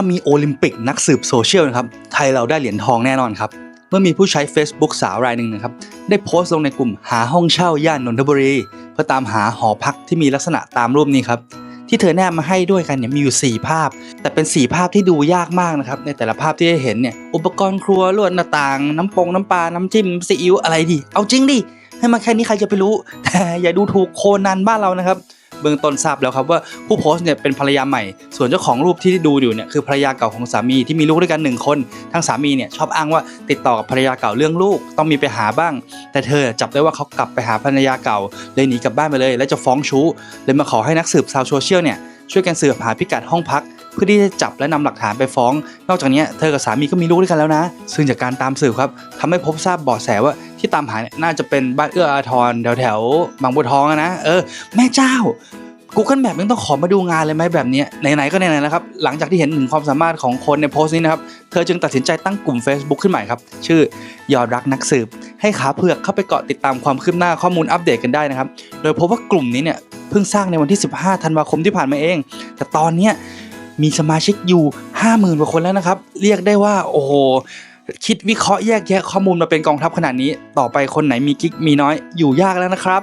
ามีโอลิมปิกนักสืบโซเชียลนะครับ ไทยเราได้เหรียญทองแน่นอนครับ เมื่อมีผู้ใช้ Facebook สาวรายหนึ่งนะครับ ได้โพสต์ลงในกลุ่มหาห้องเช่าย่านนนทบุรี เพื่อตามหาหอพักที่มีลักษณะตามรูปนี้ครับ ที่เธอแนบมาให้ด้วยกันเนี่ยมีอยู่ 4 ภาพ แต่เป็น 4 ภาพที่ดูยากมากนะครับ ในแต่ละภาพที่ได้เห็นเนี่ยอุปกรณ์ครัวลวดหน้าต่าง น้ำปงน้ำปลาน้ำจิ้มซีอิ๊วอะไรดิเอาจริงดิให้มาแค่นี้ใครจะไปรู้ แต่อย่าดูถูกโคนันบ้านเรานะครับ เบื้องต้นทราบแล้วครับว่าผู้โพสต์เนี่ยเป็นภรรยาใหม่ ส่วนเจ้าของรูปที่ดูอยู่เนี่ยคือภรรยาเก่าของสามีที่มีลูกด้วยกันหนึ่งคนทั้งสามีเนี่ยชอบอ้างว่าติดต่อกับภรรยาเก่าเรื่องลูกต้องมีไปหาบ้าง แต่เธอจับได้ว่าเขากลับไปหาภรรยาเก่าเลยหนีกลับบ้านไปเลย และจะฟ้องชู้เลยมาขอให้นักสืบชาวโซเชียลเนี่ยช่วยกันสืบหาพิกัดห้องพัก เพื่อที่จะจับและนำหลักฐานไปฟ้อง นอกจากนี้เธอกับสามีก็มีลูกด้วยกันแล้วนะ ซึ่งจากการตามสืบครับทำให้พบทราบเบาะแสว่าที่ตามหาเนี่ยน่าจะเป็นบ้านเอื้ออาทรแถวแถวบางบัวทองนะ เออ แม่เจ้า Google Map ยังต้องขอมาดูงานเลยไหมแบบนี้ไหนๆก็ไหนๆแล้วครับ หลังจากที่เห็นถึงความสามารถของคนในโพสต์นี้นะครับ เธอจึงตัดสินใจตั้งกลุ่ม Facebook ขึ้นใหม่ครับ ชื่อยอดรักนักสืบ ให้ขาเผือกเข้าไปเกาะติดตามความคืบหน้าข้อมูลอัปเดตกันได้นะครับ โดยพบว่ากลุ่มนี้เนี่ยเพิ่งสร้างในวันที่ 15 ธันวาคมที่ผ่านมาเอง แต่ตอนนี้มีสมาชิกอยู่ 50,000กว่าคนแล้วนะครับ เรียกได้ว่าโอ้โหคิดวิเคราะห์แยกแยะข้อมูลมาเป็นกองทัพขนาดนี้ ต่อไปคนไหนมีกิ๊กมีน้อยอยู่ยากแล้วนะครับ